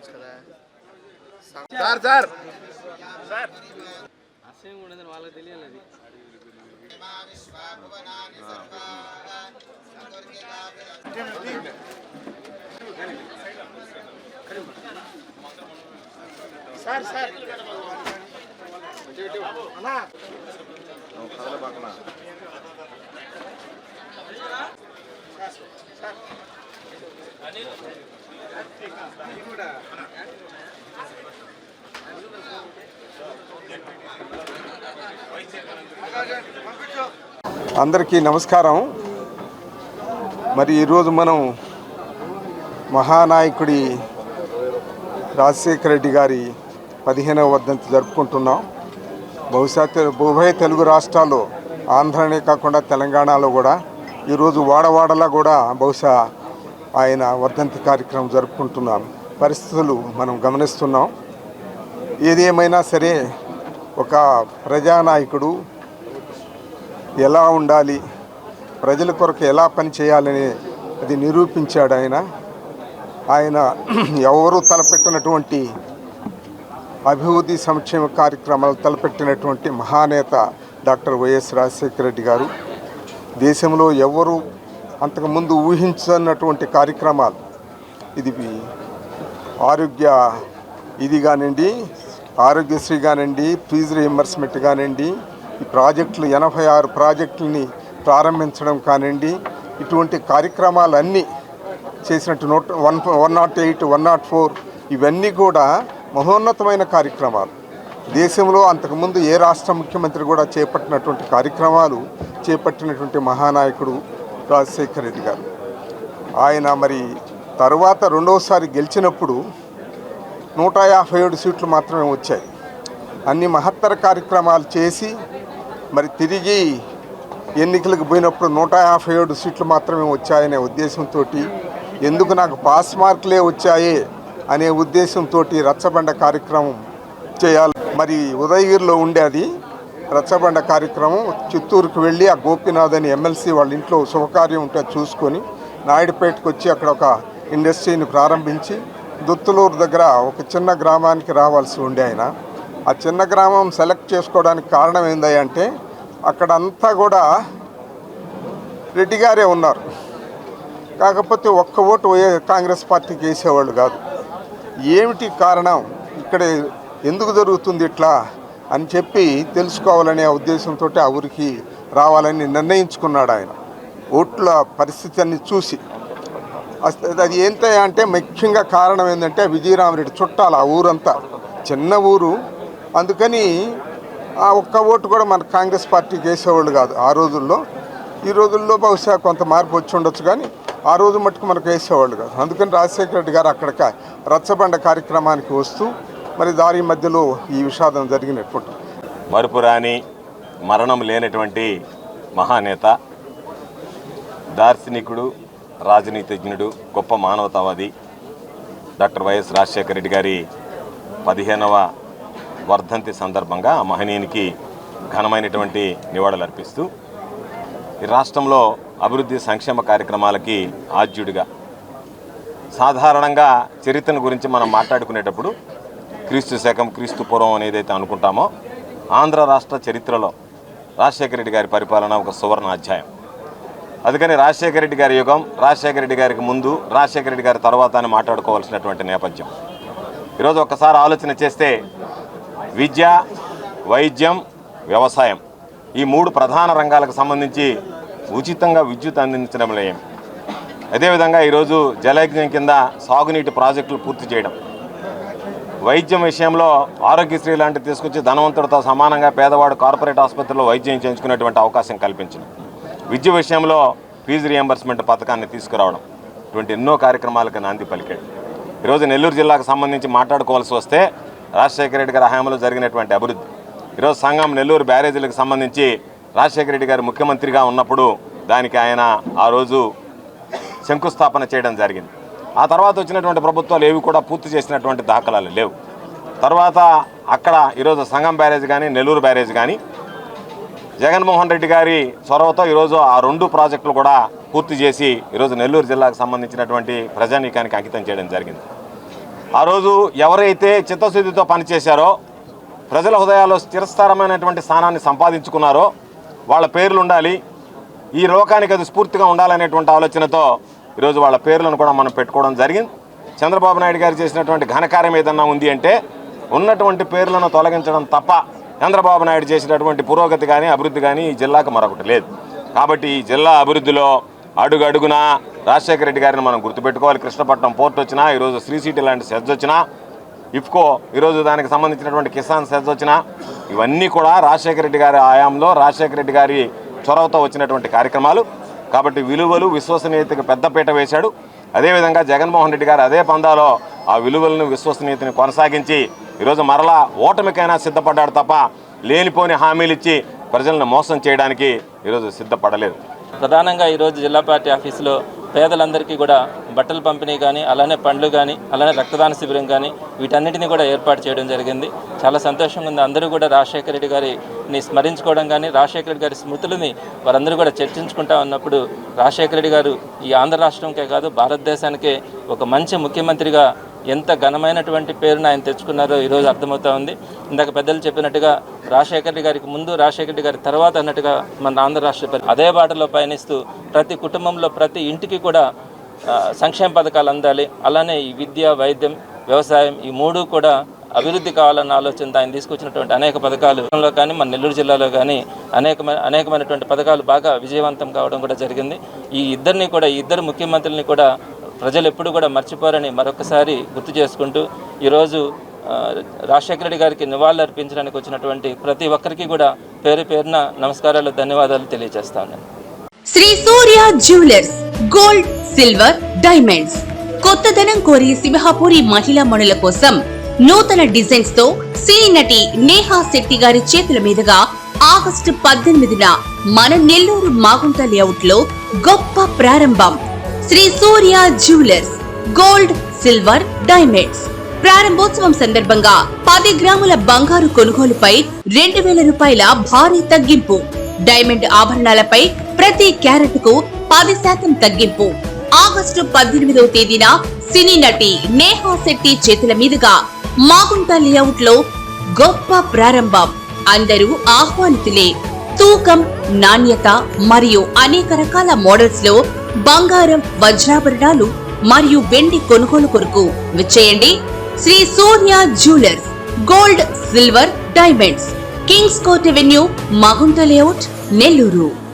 ఉండొచ్చు కదా. Sir sir. అసహ్యం ఉండదని వాళ్ళకి తెలియాలి అది. Sir sir. అన్నా. కదల పక్కన అందరికీ నమస్కారం. మరి ఈరోజు మనం మహానాయకుడి రాజశేఖర రెడ్డి గారి పదిహేనవ వర్ధంతి జరుపుకుంటున్నాం. బహుశా తెలు- ఉభయ తెలుగు రాష్ట్రాల్లో ఆంధ్రనే కాకుండా తెలంగాణలో కూడా ఈరోజు వాడవాడలా కూడా బహుశా ఆయన వర్ధంతి కార్యక్రమం జరుపుకుంటున్నాం. పరిస్థితులు మనం గమనిస్తున్నాం. ఏది ఏమైనా సరే ఒక ప్రజానాయకుడు ఎలా ఉండాలి ప్రజల కొరకు ఎలా పని చేయాలని అది నిరూపించాడు ఆయన. ఆయన ఎవరు తలపెట్టినటువంటి అభివృద్ధి సంక్షేమ కార్యక్రమాలు తలపెట్టినటువంటి మహానేత డాక్టర్ వైఎస్ రాజశేఖర రెడ్డి గారు. దేశంలో ఎవరు అంతకుముందు ఊహించనటువంటి కార్యక్రమాలు. ఇది ఆరోగ్య ఇది కానివ్వండి ఆరోగ్యశ్రీ కానివ్వండి ఫీజు రియంబర్స్మెంట్ కానివ్వండి ఈ ప్రాజెక్టులు ఎనభై ఆరు ప్రాజెక్టులని ప్రారంభించడం కానివ్వండి ఇటువంటి కార్యక్రమాలన్నీ చేసినట్టు note one one nought eight one nought four ఇవన్నీ కూడా మహోన్నతమైన కార్యక్రమాలు. దేశంలో అంతకుముందు ఏ రాష్ట్ర ముఖ్యమంత్రి కూడా చేపట్టినటువంటి కార్యక్రమాలు చేపట్టినటువంటి మహానాయకుడు రాజశేఖర రెడ్డి గారు. ఆయన మరి తర్వాత రెండవసారి గెలిచినప్పుడు నూట యాభై ఏడు సీట్లు మాత్రమే వచ్చాయి. అన్ని మహత్తర కార్యక్రమాలు చేసి మరి తిరిగి ఎన్నికలకు పోయినప్పుడు నూట యాభై ఏడు సీట్లు మాత్రమే వచ్చాయనే ఉద్దేశంతో ఎందుకు నాకు పాస్ మార్కులే వచ్చాయే అనే ఉద్దేశంతో రచ్చబండ కార్యక్రమం చేయాలి. మరి ఉదయగిరిలో ఉండేది రచ్చబండ కార్యక్రమం చిత్తూరుకు వెళ్ళి ఆ గోపినాథ్ అని ఎమ్మెల్సీ వాళ్ళ ఇంట్లో శుభకార్యం ఉంటే చూసుకొని నాయుడుపేటకు వచ్చి అక్కడ ఒక ఇండస్ట్రీని ప్రారంభించి దుత్తులూరు దగ్గర ఒక చిన్న గ్రామానికి రావాల్సి ఉండే ఆయన. ఆ చిన్న గ్రామం సెలెక్ట్ చేసుకోవడానికి కారణం ఏందంటే అక్కడంతా కూడా రెడ్డి గారే ఉన్నారు. కాకపోతే ఒక్క ఓటు కాంగ్రెస్ పార్టీకి వేసేవాళ్ళు కాదు. ఏమిటి కారణం? ఇక్కడ ఎందుకు జరుగుతుంది ఇట్లా? అని చెప్పి తెలుసుకోవాలనే ఉద్దేశంతో ఆ ఊరికి రావాలని నిర్ణయించుకున్నాడు ఆయన. ఓట్ల పరిస్థితిని చూసి. అది ఏంటి అంటే ముఖ్యంగా కారణం ఏంటంటే విజయరామరెడ్డి చుట్టాలు ఆ ఊరంతా. చిన్న ఊరు. అందుకని ఆ ఒక్క ఓటు కూడా మన కాంగ్రెస్ పార్టీకి వేసేవాళ్ళు కాదు ఆ రోజుల్లో. ఈ రోజుల్లో బహుశా కొంత మార్పు వచ్చి ఉండొచ్చు కానీ ఆ రోజు మట్టుకు మనకు వేసేవాళ్ళు కాదు. అందుకని రాజశేఖర రెడ్డి గారు అక్కడికి రచ్చబండ కార్యక్రమానికి వస్తూ మరి దారి మధ్యలో ఈ విషాదం జరిగినటువంటి. మరుపురాని మరణం లేనటువంటి మహానేత దార్శనికుడు రాజనీతిజ్ఞుడు గొప్ప మానవతావాది డాక్టర్ వైఎస్ రాజశేఖర రెడ్డి గారి పదిహేనవ వర్ధంతి సందర్భంగా ఆ మహనీయునికి ఘనమైనటువంటి నివాళులు అర్పిస్తూ ఈ రాష్ట్రంలో అభివృద్ధి సంక్షేమ కార్యక్రమాలకి ఆద్యుడిగా సాధారణంగా చరిత్రను గురించి మనం మాట్లాడుకునేటప్పుడు క్రీస్తు శకం క్రీస్తు పూర్వం అని ఏదైతే అనుకుంటామో ఆంధ్ర రాష్ట్ర చరిత్రలో రాజశేఖర రెడ్డి గారి పరిపాలన ఒక సువర్ణ అధ్యాయం. అందుకని రాజశేఖర రెడ్డి గారి యుగం రాజశేఖర రెడ్డి గారికి ముందు రాజశేఖర రెడ్డి గారి తర్వాత అని మాట్లాడుకోవాల్సినటువంటి నేపథ్యం. ఈరోజు ఒక్కసారి ఆలోచన చేస్తే విద్య వైద్యం వ్యవసాయం ఈ మూడు ప్రధాన రంగాలకు సంబంధించి ఉచితంగా విద్యుత్ అందించడం లేం అదేవిధంగా ఈరోజు జలయజ్ఞం కింద సాగునీటి ప్రాజెక్టులు పూర్తి చేయడం. వైద్యం విషయంలో ఆరోగ్యశ్రీ లాంటివి తీసుకొచ్చి ధనవంతుడితో సమానంగా పేదవాడు కార్పొరేట్ ఆసుపత్రిలో వైద్యం చేయించుకునేటువంటి అవకాశం కల్పించడం. విద్య విషయంలో ఫీజు రియంబర్స్మెంట్ పథకాన్ని తీసుకురావడం. ఇటువంటి ఎన్నో కార్యక్రమాలకు నాంది పలికాడు. ఈరోజు నెల్లూరు జిల్లాకు సంబంధించి మాట్లాడుకోవాల్సి వస్తే రాజశేఖర రెడ్డి గారి హయాంలో జరిగినటువంటి అభివృద్ధి. ఈరోజు సంఘం నెల్లూరు బ్యారేజీలకు సంబంధించి రాజశేఖర రెడ్డి గారు ముఖ్యమంత్రిగా ఉన్నప్పుడు దానికి ఆయన ఆ రోజు శంకుస్థాపన చేయడం జరిగింది. ఆ తర్వాత వచ్చినటువంటి ప్రభుత్వాలు ఏవి కూడా పూర్తి చేసినటువంటి దాఖలాలు లేవు. తర్వాత అక్కడ ఈరోజు సంగం బ్యారేజ్ కానీ నెల్లూరు బ్యారేజ్ కానీ జగన్మోహన్ రెడ్డి గారి చొరవతో ఈరోజు ఆ రెండు ప్రాజెక్టులు కూడా పూర్తి చేసి ఈరోజు నెల్లూరు జిల్లాకు సంబంధించినటువంటి ప్రజానీకానికి అంకితం చేయడం జరిగింది. ఆ రోజు ఎవరైతే చిత్తశుద్ధితో పనిచేశారో ప్రజల హృదయాల్లో స్థిరస్థారమైనటువంటి స్థానాన్ని సంపాదించుకున్నారో వాళ్ళ పేర్లు ఉండాలి ఈ లోకానికి అది స్ఫూర్తిగా ఉండాలనేటువంటి ఆలోచనతో ఈరోజు వాళ్ళ పేర్లను కూడా మనం పెట్టుకోవడం జరిగింది. చంద్రబాబు నాయుడు గారు చేసినటువంటి ఘనకార్యం ఏదన్నా ఉంది అంటే ఉన్నటువంటి పేర్లను తొలగించడం తప్ప చంద్రబాబు నాయుడు చేసినటువంటి పురోగతి కానీ అభివృద్ధి కానీ ఈ జిల్లాకు మరొకటి లేదు. కాబట్టి ఈ జిల్లా అభివృద్ధిలో అడుగడుగున రాజశేఖర రెడ్డి గారిని మనం గుర్తుపెట్టుకోవాలి. కృష్ణపట్నం పోర్ట్ వచ్చినా ఈరోజు శ్రీ సిటీ లాంటి సెజ్ వచ్చినా ఇఫ్కో ఈరోజు దానికి సంబంధించినటువంటి కిసాన్ సెజ్ వచ్చినా ఇవన్నీ కూడా రాజశేఖర రెడ్డి గారి ఆయాంలో రాజశేఖర రెడ్డి గారి చొరవతో వచ్చినటువంటి కార్యక్రమాలు. కాబట్టి విలువలు విశ్వసనీయతకు పెద్దపీట వేశాడు. అదేవిధంగా జగన్మోహన్ రెడ్డి గారు అదే పందాలో ఆ విలువలను విశ్వసనీయతని కొనసాగించి ఈరోజు మరలా ఓటమికైనా సిద్ధపడ్డాడు తప్ప లేనిపోని హామీలు ఇచ్చి ప్రజలను మోసం చేయడానికి ఈరోజు సిద్ధపడలేదు. ప్రధానంగా ఈరోజు జిల్లా పార్టీ ఆఫీసులో పేదలందరికీ కూడా బట్టలు పంపిణీ కానీ అలానే పండ్లు కానీ అలానే రక్తదాన శిబిరం కానీ వీటన్నిటిని కూడా ఏర్పాటు చేయడం జరిగింది. చాలా సంతోషంగా ఉంది. అందరూ కూడా రాజశేఖర రెడ్డి గారిని స్మరించుకోవడం కానీ రాజశేఖర రెడ్డి గారి స్మృతులని వారందరూ కూడా చర్చించుకుంటా ఉన్నప్పుడు రాజశేఖర రెడ్డి గారు ఈ ఆంధ్ర రాష్ట్రంకే కాదు భారతదేశానికే ఒక మంచి ముఖ్యమంత్రిగా ఎంత ఘనమైనటువంటి పేరును ఆయన తెచ్చుకున్నారో ఈరోజు అర్థమవుతా ఉంది. ఇందాక పెద్దలు చెప్పినట్టుగా రాజశేఖర రెడ్డి గారికి ముందు రాజశేఖర రెడ్డి గారి తర్వాత అన్నట్టుగా మన ఆంధ్ర రాష్ట్ర అదే బాటలో పయనిస్తూ ప్రతి కుటుంబంలో ప్రతి ఇంటికి కూడా సంక్షేమ పథకాలు అందాలి. అలానే ఈ విద్య వైద్యం వ్యవసాయం ఈ మూడు కూడా అభివృద్ధి కావాలన్న ఆలోచనతో ఆయన తీసుకొచ్చినటువంటి అనేక పథకాలు. కానీ మన నెల్లూరు జిల్లాలో కానీ అనేకమైన అనేకమైనటువంటి పథకాలు బాగా విజయవంతం కావడం కూడా జరిగింది. ఈ ఇద్దరిని కూడా ఈ ఇద్దరు ముఖ్యమంత్రులని కూడా ప్రజలు ఎప్పుడు కూడా మర్చిపోరని మరొకసారి గుర్తు చేసుకుంటూ ఈరోజు రాజశేఖర రెడ్డి గారికి నివాళులు అర్పించడానికి వచ్చినటువంటి ప్రతి ఒక్కరికి కూడా పేరు పేరున నమస్కారాలు ధన్యవాదాలు తెలియజేస్తాను Shri Surya jewellers gold silver diamonds. కొత్తదనం కోరి సింహాపూరి మహిళా మణుల కోసం నూతన డిజైన్స్తో సినీ నటి నేహా శెట్టి గారి చేతుల మీదుగా ఆగస్టు పద్దెనిమిదిన మన నెల్లూరు మాగుంట లేఅవుట్లో గొప్ప ప్రారంభం. Shri Surya jewellers gold silver diamonds. ప్రారంభోత్సవం సందర్భంగా పది గ్రాముల బంగారు కొనుగోలుపై రెండు వేల రూపాయల భారీ తగ్గింపు. డైమండ్ ఆభరణాలపై ప్రతి క్యారెట్కు పది శాతం తగ్గింపు. ఆగస్టు పద్దెనిమిదవ తేదీన సినీ నటి నేహా శెట్టి చేతుల మీదుగా మాగుంట లేఅవుట్లో గొప్ప ప్రారంభం. అందరూ ఆహ్వానితులే. తూకం నాణ్యత మరియు అనేక రకాల మోడల్స్లో బంగారం వజ్రాభరణాలు మరియు వెండి కొనుగోలు కొరకు విచ్చేయండి. Shri Surya jewellers gold silver diamonds Kings Court Avenue Magunta layout Nellore.